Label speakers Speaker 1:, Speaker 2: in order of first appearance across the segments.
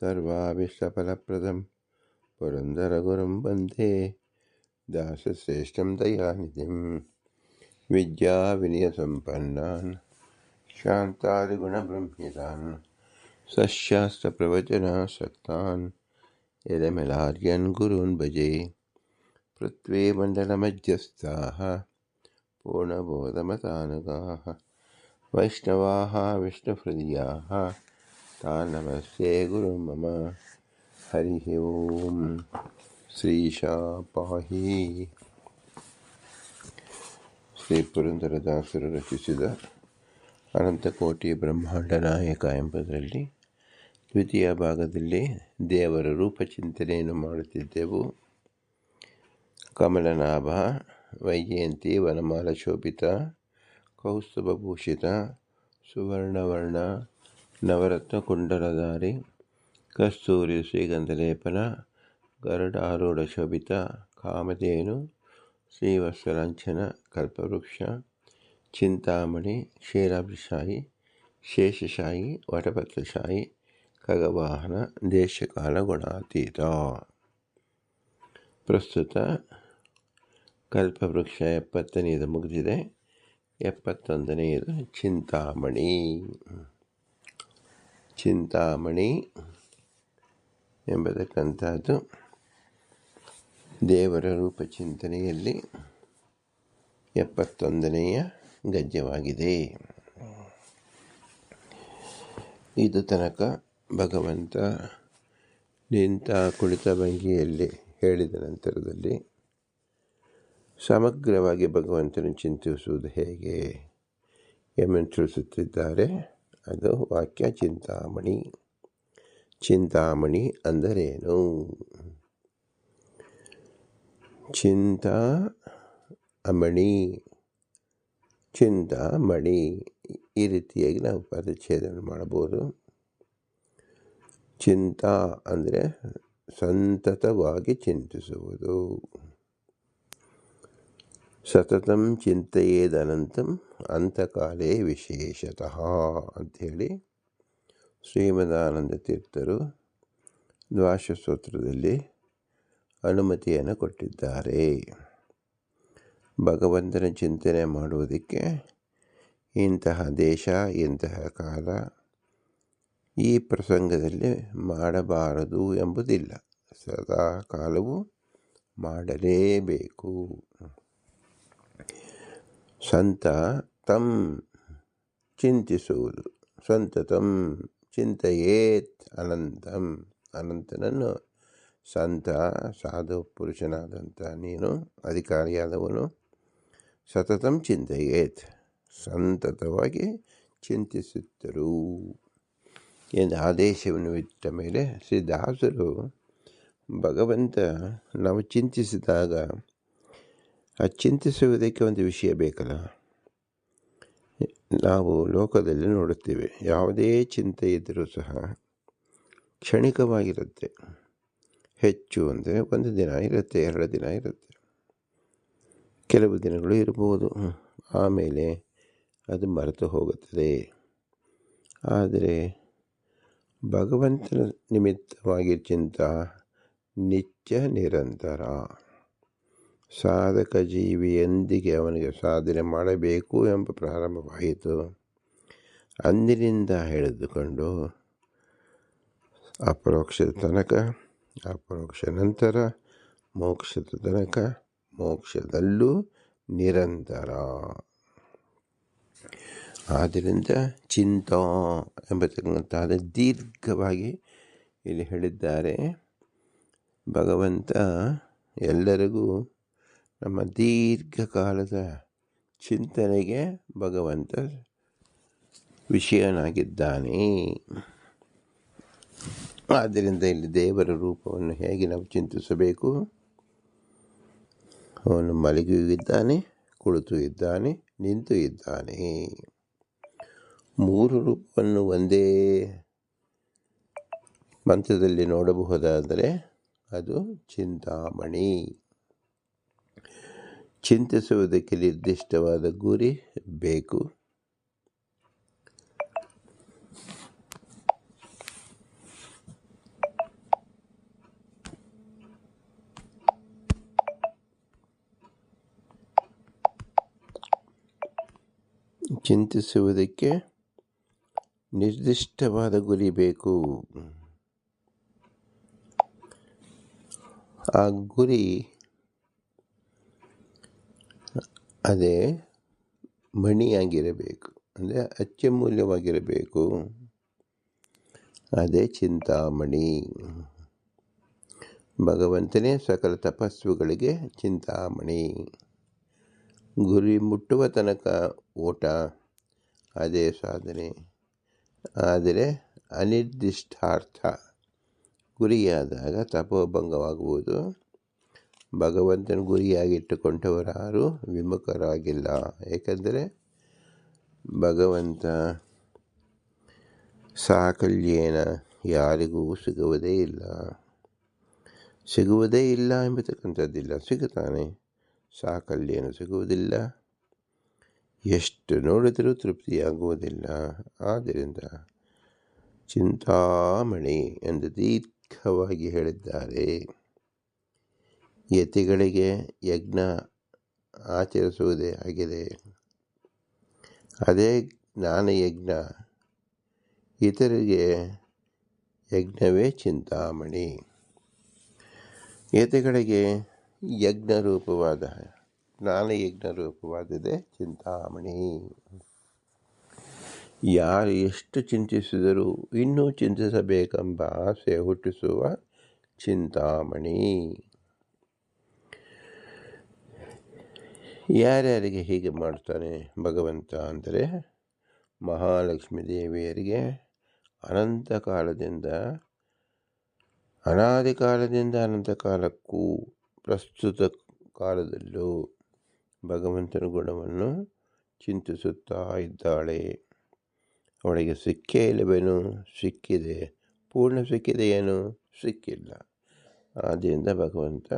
Speaker 1: सर्वाभीष्टफलप्रदं पुरन्दरगुरुं वन्दे दासश्रेष्ठं दयानिधिं विद्याविनयसम्पन्नान् शान्तादिगुणब्रह्मितान् सशास्त्रप्रवचनासक्तान् यदमिलार्यन् गुरून् भजे पृथ्वीमण्डलमध्यस्थाः पूर्णबोधमतानुगाः वैष्णवाः विष्णुहृदयाः तान् नमस्ते गुरुं मम हरिः ओं श्रीशा ಪಾಹಿ ಶ್ರೀ ಪುರಂದರದಾಸರು ರಚಿಸಿದ ಅನಂತಕೋಟಿ ಬ್ರಹ್ಮಾಂಡ ನಾಯಕ ಎಂಬುದರಲ್ಲಿ ದ್ವಿತೀಯ ಭಾಗದಲ್ಲಿ ದೇವರ ರೂಪಚಿಂತನೆಯನ್ನು ಮಾಡುತ್ತಿದ್ದೆವು ಕಮಲನಾಭ ವೈಜಯಂತಿ ವನಮಾಲ ಶೋಭಿತ ಕೌಸ್ತುಭಭೂಷಿತ ಸುವರ್ಣವರ್ಣ ನವರತ್ನ ಕುಂಡಲಧಾರಿ, ಕಸ್ತೂರಿ ಶ್ರೀಗಂಧಲೇಪನ ಗರುಡಾರೂಢ ಶೋಭಿತ, ಕಾಮಧೇನು ಶ್ರೀವತ್ಸಲಾಂಛನ ಕಲ್ಪವೃಕ್ಷ, ಚಿಂತಾಮಣಿ ಕ್ಷೀರಾಭಿಶಾಹಿ ಶೇಷಶಾಹಿ ವಟಪತ್ರಶಾಹಿ ಖಗವಾಹನ, ದೇಶಕಾಲ ಗುಣಾತೀತ. ಪ್ರಸ್ತುತ ಕಲ್ಪವೃಕ್ಷ ಎಪ್ಪತ್ತನೆಯದು ಮುಗಿದಿದೆ. ಎಪ್ಪತ್ತೊಂದನೆಯದು ಚಿಂತಾಮಣಿ. ಚಿಂತಾಮಣಿ ಎಂಬತಕ್ಕಂಥದ್ದು ದೇವರ ರೂಪ ಚಿಂತನೆಯಲ್ಲಿ ಎಪ್ಪತ್ತೊಂದನೆಯ ಗದ್ಯವಾಗಿದೆ. ಇದು ತನಕ ಭಗವಂತ ನಿಂತ ಕುಳಿತ ಭಂಗಿಯಲ್ಲಿ ಹೇಳಿದ ನಂತರದಲ್ಲಿ ಸಮಗ್ರವಾಗಿ ಭಗವಂತನ ಚಿಂತಿಸುವುದು ಹೇಗೆ ಎಂಬನ್ನು ತಿಳಿಸುತ್ತಿದ್ದಾರೆ. ಅದು ವಾಕ್ಯ ಚಿಂತಾಮಣಿ. ಚಿಂತಾಮಣಿ ಅಂದರೇನು? ಚಿಂತಾ ಅಮಣಿ ಚಿಂತಾಮಣಿ. ಈ ರೀತಿಯಾಗಿ ನಾವು ಪರಿಚ್ಛೇದನ ಮಾಡಬಹುದು. ಚಿಂತಾ ಅಂದರೆ ಸಂತತವಾಗಿ ಚಿಂತಿಸುವುದು. ಸತತಂ ಚಿಂತೆಯೇದನಂತಂ ಅಂತಕಾಲೇ ವಿಶೇಷತಃ ಅಂಥೇಳಿ ಶ್ರೀಮದಾನಂದ ತೀರ್ಥರು ದ್ವಾಶಸ್ತೋತ್ರದಲ್ಲಿ ಅನುಮತಿಯನ್ನು ಕೊಟ್ಟಿದ್ದಾರೆ. ಭಗವಂತನ ಚಿಂತನೆ ಮಾಡುವುದಕ್ಕೆ ಇಂತಹ ದೇಶ, ಇಂತಹ ಕಾಲ ಈ ಪ್ರಸಂಗದಲ್ಲಿ ಮಾಡಬಾರದು ಎಂಬುದಿಲ್ಲ. ಸದಾ ಕಾಲವು ಮಾಡಲೇಬೇಕು. ಸಂತ ತಂ ಚಿಂತಿಸುವುದು. ಸಂತತಂ ಚಿಂತೆಯೇತ್ ಅನಂತಂ. ಅನಂತನನ್ನು ಸಂತ ಸಾಧು ಪುರುಷನಾದಂಥ ನೀನು, ಅಧಿಕಾರಿಯಾದವನು, ಸತತಂ ಚಿಂತೆಯೇತ್. ಸಂತತವಾಗಿ ಚಿಂತಿಸುತ್ತರು ಎಂದು ಆದೇಶವನ್ನು ಇಟ್ಟ ಮೇಲೆ ಶ್ರೀ ದಾಸರು ಭಗವಂತ ನಾವು ಚಿಂತಿಸಿದಾಗ ಆ ಚಿಂತಿಸುವುದಕ್ಕೆ ಒಂದು ವಿಷಯ ಬೇಕಲ್ಲ? ನಾವು ಲೋಕದಲ್ಲಿ ನೋಡುತ್ತೇವೆ. ಯಾವುದೇ ಚಿಂತೆ ಇದ್ದರೂ ಸಹ ಕ್ಷಣಿಕವಾಗಿರುತ್ತೆ. ಹೆಚ್ಚು ಅಂದರೆ ಒಂದು ದಿನ ಇರುತ್ತೆ, ಎರಡು ದಿನ ಇರುತ್ತೆ. ಕೆಲವು ದಿನಗಳು ಇರ್ಬೋದು. ಆಮೇಲೆ ಅದು ಮರೆತು ಹೋಗುತ್ತದೆ. ಆದರೆ ಭಗವಂತನ ನಿಮಿತ್ತವಾಗಿ ಚಿಂತ ನಿತ್ಯ ನಿರಂತರ. ಸಾಧಕ ಜೀವಿಯೊಂದಿಗೆ ಅವನಿಗೆ ಸಾಧನೆ ಮಾಡಬೇಕು ಎಂಬ ಪ್ರಾರಂಭವಾಯಿತು. ಅಂದಿನಿಂದ ಹಿಡಿದುಕೊಂಡು ಅಪರೋಕ್ಷದ ತನಕ, ಅಪರೋಕ್ಷ ನಂತರ, ಮೋಕ್ಷದ ತನಕ, ಮೋಕ್ಷದಲ್ಲೂ ನಿರಂತರ. ಆದ್ದರಿಂದ ಚಿಂತ ಎಂಬತಕ್ಕಂಥ ದೀರ್ಘವಾಗಿ ಇಲ್ಲಿ ಹೇಳಿದ್ದಾರೆ. ಭಗವಂತ ಎಲ್ಲರಿಗೂ ನಮ್ಮ ದೀರ್ಘಕಾಲದ ಚಿಂತನೆಗೆ ಭಗವಂತ ವಿಷಯನಾಗಿದ್ದಾನೆ. ಆದ್ದರಿಂದ ಇಲ್ಲಿ ದೇವರ ರೂಪವನ್ನು ಹೇಗೆ ನಾವು ಚಿಂತಿಸಬೇಕು? ಅವನು ಮಲಗಿಯೂ ಇದ್ದಾನೆ ಕುಳಿತು ಇದ್ದಾನೆ, ನಿಂತು ಇದ್ದಾನೆ. ಮೂರು ರೂಪವನ್ನು ಒಂದೇ ಮಂತ್ರದಲ್ಲಿ ನೋಡಬಹುದಾದರೆ ಅದು ಚಿಂತಾಮಣಿ. ಚಿಂತಿಸುವುದಕ್ಕೆ ನಿರ್ದಿಷ್ಟವಾದ ಗುರಿ ಬೇಕು. ಚಿಂತಿಸುವುದಕ್ಕೆ ನಿರ್ದಿಷ್ಟವಾದ ಗುರಿ ಬೇಕು. ಆ ಗುರಿ ಅದೇ ಮಣಿಯಾಗಿರಬೇಕು, ಅಂದರೆ ಅತ್ಯಮೂಲ್ಯವಾಗಿರಬೇಕು ಅದೇ ಚಿಂತಾಮಣಿ. ಭಗವಂತನೇ ಸಕಲ ತಪಸ್ಸುಗಳಿಗೆ ಚಿಂತಾಮಣಿ. ಗುರಿ ಮುಟ್ಟುವ ತನಕ ಓಟ, ಅದೇ ಸಾಧನೆ. ಆದರೆ ಅನಿರ್ದಿಷ್ಟಾರ್ಥ. ಗುರಿಯಾದಾಗ ತಪೋಭಂಗವಾಗುವುದು ಭಗವಂತನ ಗುರಿಯಾಗಿಟ್ಟುಕೊಂಡವರಾರು ವಿಮುಖರಾಗಿಲ್ಲ. ಏಕೆಂದರೆ ಭಗವಂತ ಸಾಕಲ್ಯೇನ ಯಾರಿಗೂ ಸಿಗುವುದೇ ಇಲ್ಲ. ಸಿಗುವುದೇ ಇಲ್ಲ ಎಂಬತಕ್ಕಂಥದ್ದಿಲ್ಲ. ಸಿಗುತ್ತಾನೆ. ಸಾಕಲ್ಯೇನು ಸಿಗುವುದಿಲ್ಲ. ಎಷ್ಟು ನೋಡಿದರೂ ತೃಪ್ತಿಯಾಗುವುದಿಲ್ಲ. ಆದ್ದರಿಂದ ಚಿಂತಾಮಣಿ ಎಂದು ದೀರ್ಘವಾಗಿ ಹೇಳಿದ್ದಾರೆ. ಯತಿಗಳಿಗೆ ಯಜ್ಞ ಆಚರಿಸುವುದೇ ಆಗಿದೆ. ಅದೇ ಜ್ಞಾನಯಜ್ಞ ಇತರಿಗೆ ಯಜ್ಞವೇ ಚಿಂತಾಮಣಿ. ಯತಿಗಳಿಗೆ ಯಜ್ಞ ರೂಪವಾದ ಜ್ಞಾನಯಜ್ಞ ರೂಪವಾದದೇ ಚಿಂತಾಮಣಿ. ಯಾರು ಎಷ್ಟು ಚಿಂತಿಸಿದರೂ ಇನ್ನೂ ಚಿಂತಿಸಬೇಕೆಂಬ ಆಸೆ ಹುಟ್ಟಿಸುವ ಚಿಂತಾಮಣಿ. ಯಾರ್ಯಾರಿಗೆ ಹೀಗೆ ಮಾಡ್ತಾನೆ ಭಗವಂತ ಅಂದರೆ ಮಹಾಲಕ್ಷ್ಮೀ ದೇವಿಯರಿಗೆ ಅನಂತ ಕಾಲದಿಂದ, ಅನಾದಿ ಕಾಲದಿಂದ ಅನಂತ ಕಾಲಕ್ಕೂ ಪ್ರಸ್ತುತ ಕಾಲದಲ್ಲೂ ಭಗವಂತನ ಗುಣವನ್ನು ಚಿಂತಿಸುತ್ತಾ ಇದ್ದಾಳೆ. ಅವಳಿಗೆ ಸಿಕ್ಕೇ ಇಲ್ಲವೇನು? ಸಿಕ್ಕಿದೆ. ಪೂರ್ಣ ಸಿಕ್ಕಿದೆ ಏನು? ಸಿಕ್ಕಿಲ್ಲ. ಆದ್ದರಿಂದ ಭಗವಂತ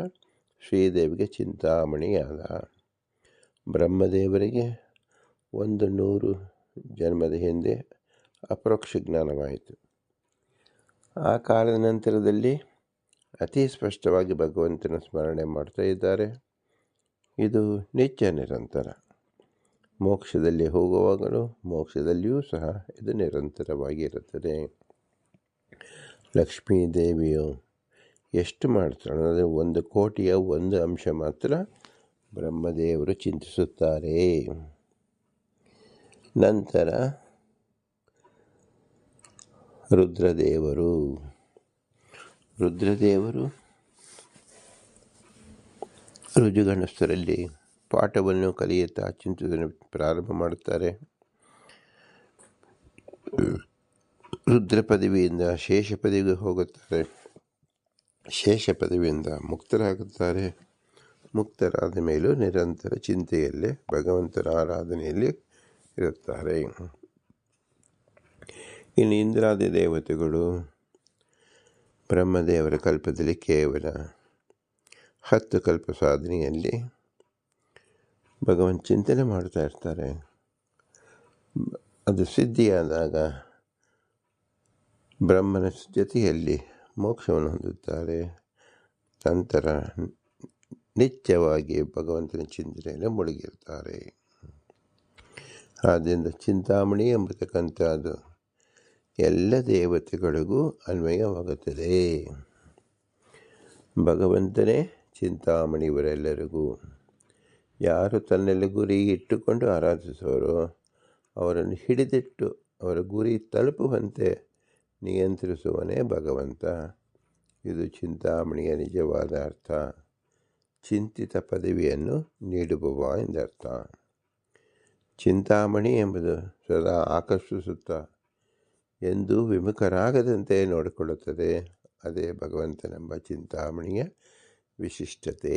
Speaker 1: ಶ್ರೀದೇವಿಗೆ ಚಿಂತಾಮಣಿಯಾದ. ಬ್ರಹ್ಮದೇವರಿಗೆ ಒಂದು ನೂರು ಜನ್ಮದ ಹಿಂದೆ ಅಪರೋಕ್ಷ ಜ್ಞಾನವಾಯಿತು. ಆ ಕಾಲದ ನಂತರದಲ್ಲಿ ಅತಿ ಸ್ಪಷ್ಟವಾಗಿ ಭಗವಂತನ ಸ್ಮರಣೆ ಮಾಡ್ತಾ ಇದ್ದಾರೆ. ಇದು ನಿತ್ಯ ನಿರಂತರ. ಮೋಕ್ಷದಲ್ಲಿ ಹೋಗುವಾಗಲೂ ಮೋಕ್ಷದಲ್ಲಿಯೂ ಸಹ ಇದು ನಿರಂತರವಾಗಿರುತ್ತದೆ ಲಕ್ಷ್ಮೀ ದೇವಿಯು ಎಷ್ಟು ಮಾಡ್ತಾಳೆ ಅಂದರೆ ಒಂದು ಕೋಟಿಯ ಒಂದು ಅಂಶ ಮಾತ್ರ ಬ್ರಹ್ಮದೇವರು ಚಿಂತಿಸುತ್ತಾರೆ. ನಂತರ ರುದ್ರದೇವರು. ರುದ್ರದೇವರು ರುಜುಗಣಸ್ಥರಲ್ಲಿ ಪಾಠವನ್ನು ಕಲಿಯುತ್ತಾ ಚಿಂತಿಸಲು ಪ್ರಾರಂಭ ಮಾಡುತ್ತಾರೆ. ರುದ್ರ ಪದವಿಯಿಂದ ಶೇಷ ಪದವಿಗೆ ಹೋಗುತ್ತಾರೆ. ಶೇಷ ಪದವಿಯಿಂದ ಮುಕ್ತರಾಗುತ್ತಾರೆ. ಮುಕ್ತರಾದ ಮೇಲೂ ನಿರಂತರ ಚಿಂತೆಯಲ್ಲೇ ಭಗವಂತನ ಆರಾಧನೆಯಲ್ಲಿ ಇರುತ್ತಾರೆ. ಇನ್ನು ಇಂದ್ರಾದಿ ದೇವತೆಗಳು ಬ್ರಹ್ಮದೇವರ ಕಲ್ಪದಲ್ಲಿ ಕೇವಲ ಹತ್ತು ಕಲ್ಪ ಸಾಧನೆಯಲ್ಲಿ ಭಗವಂತ ಚಿಂತನೆ ಮಾಡ್ತಾ ಇರ್ತಾರೆ. ಅದು ಸಿದ್ಧಿಯಾದಾಗ ಬ್ರಹ್ಮನ ಜೊತೆಯಲ್ಲಿ ಮೋಕ್ಷವನ್ನು ಹೊಂದುತ್ತಾರೆ. ನಂತರ ನಿತ್ಯವಾಗಿ ಭಗವಂತನ ಚಿಂತನೆಯಲ್ಲಿ ಮುಳುಗಿರ್ತಾರೆ. ಆದ್ದರಿಂದ ಚಿಂತಾಮಣಿ ಎಂಬತಕ್ಕಂಥದ್ದು ಎಲ್ಲ ದೇವತೆಗಳಿಗೂ ಅನ್ವಯವಾಗುತ್ತದೆ. ಭಗವಂತನೇ ಚಿಂತಾಮಣಿ ಇವರೆಲ್ಲರಿಗೂ ಯಾರು ತನ್ನೆಲ್ಲ ಗುರಿ ಇಟ್ಟುಕೊಂಡು ಆರಾಧಿಸುವರೋ ಅವರನ್ನು ಹಿಡಿದಿಟ್ಟು ಅವರ ಗುರಿ ತಲುಪುವಂತೆ ನಿಯಂತ್ರಿಸುವನೇ ಭಗವಂತ. ಇದು ಚಿಂತಾಮಣಿಯ ನಿಜವಾದ ಅರ್ಥ. ಚಿಂತಿತ ಪದವಿಯನ್ನು ನೀಡುವವ ಎಂದರ್ಥ. ಚಿಂತಾಮಣಿ ಎಂಬುದು ಸದಾ ಆಕರ್ಷಿಸುತ್ತ ಎಂದು ವಿಮುಖರಾಗದಂತೆ ನೋಡಿಕೊಳ್ಳುತ್ತದೆ. ಅದೇ ಭಗವಂತನೆಂಬ ಚಿಂತಾಮಣಿಯ ವಿಶಿಷ್ಟತೆ.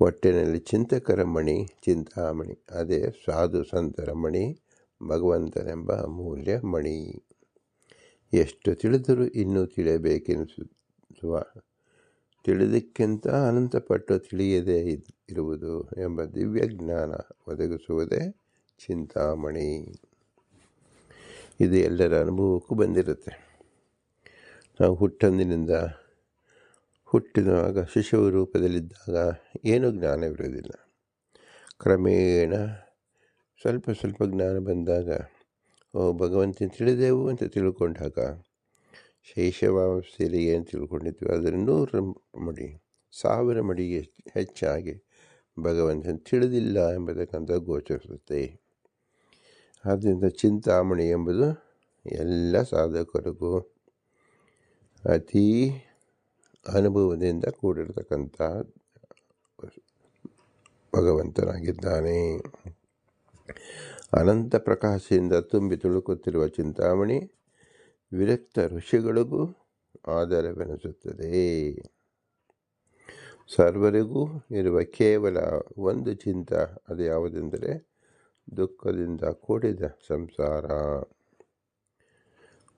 Speaker 1: ಒಟ್ಟಿನಲ್ಲಿ ಚಿಂತಕರ ಮಣಿ ಚಿಂತಾಮಣಿ, ಅದೇ ಸಾಧು ಸಂತರ ಮಣಿ ಭಗವಂತನೆಂಬ ಅಮೂಲ್ಯ ಮಣಿ ಎಷ್ಟು ತಿಳಿದರೂ ಇನ್ನೂ ತಿಳಿಯಬೇಕೆನಿಸುವ ತಿಳಿದಕ್ಕಿಂತ ಅನಂತಪಟ್ಟು ತಿಳಿಯದೇ ಇರುವುದು ಎಂಬ ದಿವ್ಯ ಜ್ಞಾನ ಒದಗಿಸುವುದೇ ಚಿಂತಾಮಣಿ. ಇದು ಎಲ್ಲರ ಅನುಭವಕ್ಕೂ ಬಂದಿರುತ್ತೆ. ನಾವು ಹುಟ್ಟಂದಿನಿಂದ ಹುಟ್ಟಿದಾಗ ಶಿಶು ರೂಪದಲ್ಲಿದ್ದಾಗ ಏನೂ ಜ್ಞಾನವಿರುವುದಿಲ್ಲ ಕ್ರಮೇಣ ಸ್ವಲ್ಪ ಸ್ವಲ್ಪ ಜ್ಞಾನ ಬಂದಾಗ, ಓ ಭಗವಂತನ ತಿಳಿದೆವು ಅಂತ ತಿಳ್ಕೊಂಡಾಗ ಶೈಶವಾವಸ್ಥೆಯಲ್ಲಿ ಏನು ತಿಳ್ಕೊಂಡಿದ್ವಿ? ಆದರೆ ನೂರು ಮಡಿ, ಸಾವಿರ ಮಡಿಗೆ ಹೆಚ್ಚಾಗಿ ಭಗವಂತನ ತಿಳಿದಿಲ್ಲ ಎಂಬತಕ್ಕಂಥ ಗೋಚರಿಸುತ್ತೆ ಆದ್ದರಿಂದ ಚಿಂತಾಮಣಿ ಎಂಬುದು ಎಲ್ಲ ಸಾಧಕರಿಗೂ ಅತೀ ಅನುಭವದಿಂದ ಕೂಡಿರತಕ್ಕಂಥ ಭಗವಂತನಾಗಿದ್ದಾನೆ. ಅನಂತ ಪ್ರಕಾಶದಿಂದ ತುಂಬಿ ತುಳುಕುತ್ತಿರುವ ಚಿಂತಾಮಣಿ ವಿರಕ್ತ ಋಷಿಗಳಿಗೂ ಆಧಾರವೆನಿಸುತ್ತದೆ. ಸರ್ವರಿಗೂ ಇರುವ ಕೇವಲ ಒಂದು ಚಿಂತ, ಅದು ಯಾವುದೆಂದರೆ ದುಃಖದಿಂದ ಕೂಡಿದ ಸಂಸಾರ.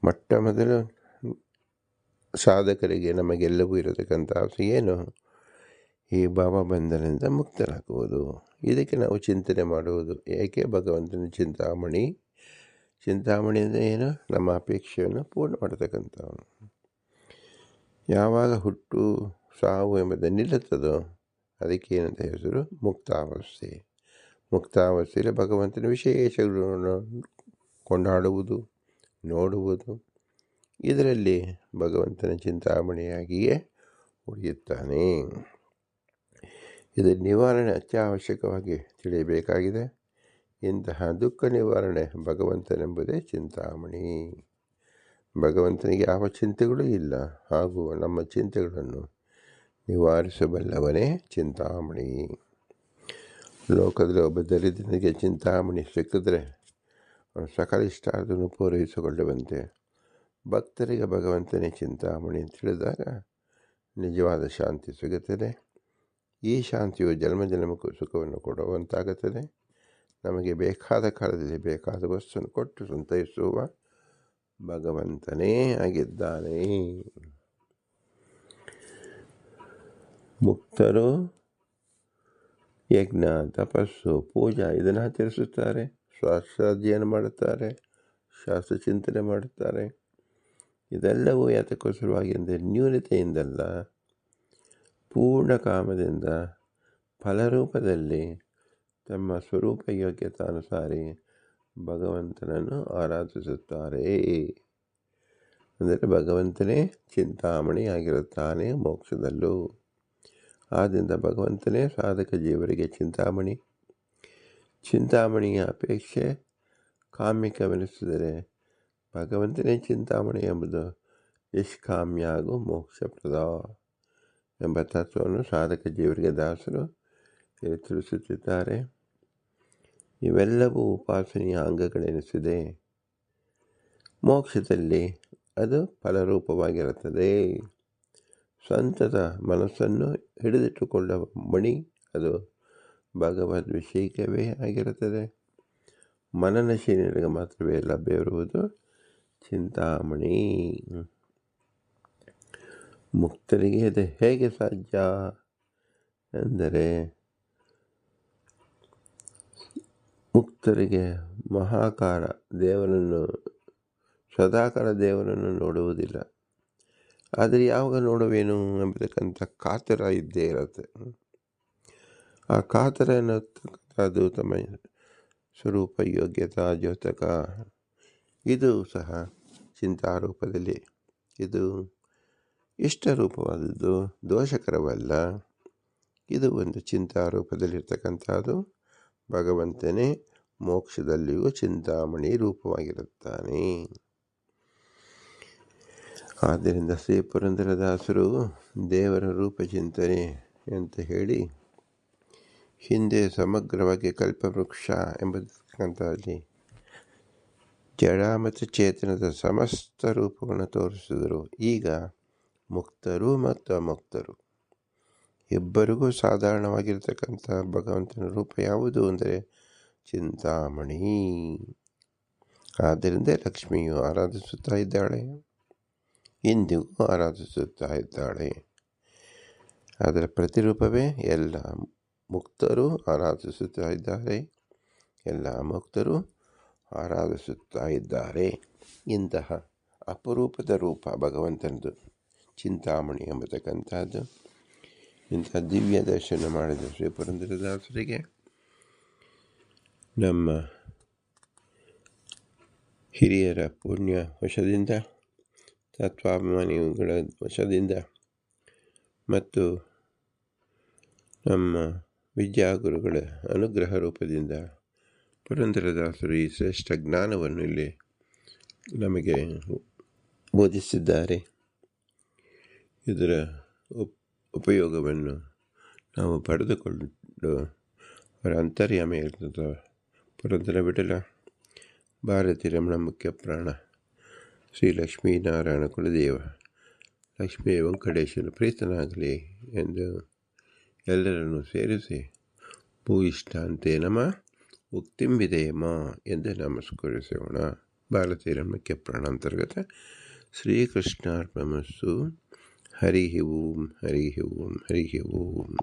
Speaker 1: ಮೊಟ್ಟ ಮೊದಲು ಸಾಧಕರಿಗೆ ನಮಗೆಲ್ಲವೂ ಇರತಕ್ಕಂಥ ಆಸೆ ಏನು? ಈ ಭಾವಬಂಧನದಿಂದ ಮುಕ್ತರಾಗುವುದು. ಇದಕ್ಕೆ ನಾವು ಚಿಂತನೆ ಮಾಡುವುದು. ಏಕೆ ಭಗವಂತನ ಚಿಂತಾಮಣಿ? ಚಿಂತಾಮಣಿ ಅಂದರೆ ಏನು ನಮ್ಮ ಅಪೇಕ್ಷೆಯನ್ನು ಪೂರ್ಣ ಮಾಡತಕ್ಕಂಥವನು. ಯಾವಾಗ ಹುಟ್ಟು ಸಾವು ಎಂಬುದನ್ನು ನಿಲ್ಲುತ್ತದೋ ಅದಕ್ಕೆ ಏನಂತ ಹೆಸರು? ಮುಕ್ತಾವಸ್ಥೆ. ಮುಕ್ತಾವಸ್ಥೆಯಲ್ಲಿ ಭಗವಂತನ ವಿಶೇಷಗಳನ್ನು ಕೊಂಡಾಡುವುದು, ನೋಡುವುದು. ಇದರಲ್ಲಿ ಭಗವಂತನ ಚಿಂತಾಮಣಿಯಾಗಿಯೇ ಉಳಿಯುತ್ತಾನೆ. ಇದರ ನಿವಾರಣೆ ಅತ್ಯವಶ್ಯಕವಾಗಿ ತಿಳಿಯಬೇಕಾಗಿದೆ. ಇಂತಹ ದುಃಖ ನಿವಾರಣೆ ಭಗವಂತನೆಂಬುದೇ ಚಿಂತಾಮಣಿ. ಭಗವಂತನಿಗೆ ಯಾವ ಚಿಂತೆಗಳು ಇಲ್ಲ. ಹಾಗೂ ನಮ್ಮ ಚಿಂತೆಗಳನ್ನು ನಿವಾರಿಸಬಲ್ಲವನೇ ಚಿಂತಾಮಣಿ. ಲೋಕದಲ್ಲಿ ಒಬ್ಬ ದರಿದ್ರನಿಗೆ ಚಿಂತಾಮಣಿ ಸಿಕ್ಕಿದ್ರೆ ಅವನು ಸಕಲ ಇಷ್ಟಾರ್ಥವನ್ನು ಪೂರೈಸಿಕೊಳ್ಳುವಂತೆ. ಭಕ್ತರಿಗೆ ಭಗವಂತನೇ ಚಿಂತಾಮಣಿ ಅಂತ ತಿಳಿದಾಗ ನಿಜವಾದ ಶಾಂತಿ ಸಿಗುತ್ತದೆ. ಈ ಶಾಂತಿಯು ಜನ್ಮ ಜನ್ಮಕ್ಕೂ ಸುಖವನ್ನು ಕೊಡುವಂತಾಗುತ್ತದೆ. ನಮಗೆ ಬೇಕಾದ ಕಾಲದಲ್ಲಿ ಬೇಕಾದ ವಸ್ತುವನ್ನು ಕೊಟ್ಟು ಸಂತೈಸುವ ಭಗವಂತನೇ ಆಗಿದ್ದಾನೆ. ಮುಕ್ತರು, ಯಜ್ಞ, ತಪಸ್ಸು, ಪೂಜಾ ಇದನ್ನು ಆಚರಿಸುತ್ತಾರೆ. ಶಾಸ್ತ್ರಾಧ್ಯಯನ ಮಾಡುತ್ತಾರೆ, ಶಾಸ್ತ್ರ ಚಿಂತನೆ ಮಾಡುತ್ತಾರೆ. ಇದೆಲ್ಲವೂ ಯಾತಕ್ಕೋಸ್ಕರವಾಗಿ ಅಂದರೆ ನ್ಯೂನತೆಯಿಂದಲ್ಲ, ಪೂರ್ಣ ಕಾಮದಿಂದ, ಫಲರೂಪದಲ್ಲಿ ತಮ್ಮ ಸ್ವರೂಪ ಯೋಗ್ಯತಾನುಸಾರಿ ಭಗವಂತನನ್ನು ಆರಾಧಿಸುತ್ತಾರೆ. ಅಂದರೆ ಭಗವಂತನೇ ಚಿಂತಾಮಣಿ ಆಗಿರುತ್ತಾನೆ ಮೋಕ್ಷದಲ್ಲೂ. ಆದ್ದರಿಂದ ಭಗವಂತನೇ ಸಾಧಕ ಜೀವರಿಗೆ ಚಿಂತಾಮಣಿ. ಚಿಂತಾಮಣಿಯ ಅಪೇಕ್ಷೆ ಕಾಮ್ಯಕವೆನಿಸಿದರೆ ಭಗವಂತನೇ ಚಿಂತಾಮಣಿ ಎಂಬುದು ನಿಷ್ಕಾಮ್ಯ ಹಾಗೂ ಮೋಕ್ಷಪ್ರದ ಎಂಬ ತತ್ವವನ್ನು ಸಾಧಕ ಜೀವರಿಗೆ ದಾಸರು ತಿಳಿಸುತ್ತಿದ್ದಾರೆ. ಇವೆಲ್ಲವೂ ಉಪಾಸನೆಯ ಅಂಗಗಳೆನಿಸಿದೆ. ಮೋಕ್ಷದಲ್ಲಿ ಅದು ಫಲರೂಪವಾಗಿರುತ್ತದೆ. ಸ್ವಂತದ ಮನಸ್ಸನ್ನು ಹಿಡಿದಿಟ್ಟುಕೊಂಡ ಮಣಿ ಅದು ಭಗವದ್ ವಿಷಯಕವೇ ಆಗಿರುತ್ತದೆ. ಮನನಶೀಲರಿಗೆ ಮಾತ್ರವೇ ಲಭ್ಯವಿರುವುದು ಚಿಂತಾಮಣಿ. ಮುಕ್ತರಿಗೆ ಅದು ಹೇಗೆ ಸಾಧ್ಯ? ಎಂದರೆ ಮುಕ್ತರಿಗೆ ಮಹಾಕಾರ ದೇವರನ್ನು ಸದಾಕಾರ ದೇವರನ್ನು ನೋಡುವುದಿಲ್ಲ. ಆದರೆ ಯಾವಾಗ ನೋಡುವೇನು ಎಂಬತಕ್ಕಂಥ ಕಾತರ ಇದ್ದೇ ಇರುತ್ತೆ. ಆ ಕಾತರ ಅನ್ನತಕ್ಕಂಥದ್ದು ತಮ್ಮ ಸ್ವರೂಪ, ಯೋಗ್ಯತಾ ಜ್ಯೋತಕ ಇದು ಸಹ ಚಿಂತಾರೂಪದಲ್ಲಿ, ಇದು ಇಷ್ಟರೂಪವಾದದ್ದು, ದೋಷಕರವಲ್ಲ. ಇದು ಒಂದು ಚಿಂತಾರೂಪದಲ್ಲಿರ್ತಕ್ಕಂಥದ್ದು ಭಗವಂತನೇ ಮೋಕ್ಷದಲ್ಲಿಯೂ ಚಿಂತಾಮಣಿ ರೂಪವಾಗಿರುತ್ತಾನೆ. ಆದ್ದರಿಂದ ಶ್ರೀ ಪುರಂದರದಾಸರು ದೇವರ ರೂಪ ಚಿಂತನೆ ಅಂತ ಹೇಳಿ ಹಿಂದೆ ಸಮಗ್ರವಾಗಿ ಕಲ್ಪವೃಕ್ಷ ಎಂಬತಕ್ಕಂಥಲ್ಲಿ ಜಡ ಮತ್ತು ಚೇತನದ ಸಮಸ್ತ ರೂಪವನ್ನು ತೋರಿಸಿದರು. ಈಗ ಮುಕ್ತರು ಮತ್ತು ಅಮುಕ್ತರು. ಇಬ್ಬರಿಗೂ ಸಾಧಾರಣವಾಗಿರ್ತಕ್ಕಂಥ ಭಗವಂತನ ರೂಪ ಯಾವುದು ಅಂದರೆ ಚಿಂತಾಮಣಿ. ಆದ್ದರಿಂದ ಲಕ್ಷ್ಮಿಯು ಆರಾಧಿಸುತ್ತಾ ಇದ್ದಾಳೆ. ಇಂದಿಗೂ ಆರಾಧಿಸುತ್ತಾ ಇದ್ದಾಳೆ. ಅದರ ಪ್ರತಿರೂಪವೇ ಎಲ್ಲ ಮುಕ್ತರು ಆರಾಧಿಸುತ್ತಾ ಇದ್ದಾರೆ. ಎಲ್ಲ ಮುಕ್ತರು ಆರಾಧಿಸುತ್ತಾ ಇದ್ದಾರೆ. ಇಂತಹ ಅಪರೂಪದ ರೂಪ ಭಗವಂತನದು. ಚಿಂತಾಮಣಿ ಎಂಬತಕ್ಕಂಥದ್ದು. ಇಂಥ ದಿವ್ಯ ದರ್ಶನ ಮಾಡಿದ ಶ್ರೀ ಪುರಂದರದಾಸರಿಗೆ ನಮ್ಮ ಹಿರಿಯರ ಪುಣ್ಯ ವಶದಿಂದ, ತತ್ವಾಭಿಮಾನಿಗಳ ವಶದಿಂದ ಮತ್ತು ನಮ್ಮ ವಿದ್ಯಾಗುರುಗಳ ಅನುಗ್ರಹ ರೂಪದಿಂದ ಪುರಂದರದಾಸರು ಈ ಶ್ರೇಷ್ಠ ಜ್ಞಾನವನ್ನು ಇಲ್ಲಿ ನಮಗೆ ಬೋಧಿಸಿದ್ದಾರೆ. ಇದರ ಉಪ್, ಉಪಯೋಗವನ್ನು ನಾವು ಪಡೆದುಕೊಂಡು ಅವರ ಅಂತರ್ಯಾಮಿ ಪುರಂದರ ಬಿಡಲ. ಭಾರತಿ ರಮಣ ಮುಖ್ಯ ಪ್ರಾಣ. ಶ್ರೀ ಲಕ್ಷ್ಮೀನಾರಾಯಣ ಕುಲದೇವ. ಲಕ್ಷ್ಮೀ ವೆಂಕಟೇಶ್ವರ ಪ್ರೀತನಾಗಲಿ ಎಂದು ಎಲ್ಲರನ್ನು ಸೇರಿಸಿ, ಭೂಯಿಷ್ಠಾಂತೆ ನಮ ಉಕ್ತಿಂಬಿದೆಯಮ್ಮ ಎಂದು ನಮಸ್ಕರಿಸೋಣ. ಭಾರತೀಯ ರಮಕ್ಕೆ ಪ್ರಾಣಾಂತರ್ಗತ ಶ್ರೀಕೃಷ್ಣಾರ್ಪಮಸ್ಸು ಹರಿ ಓಂ ಹರಿ ಓಂ ಹರಿ ಓಂ.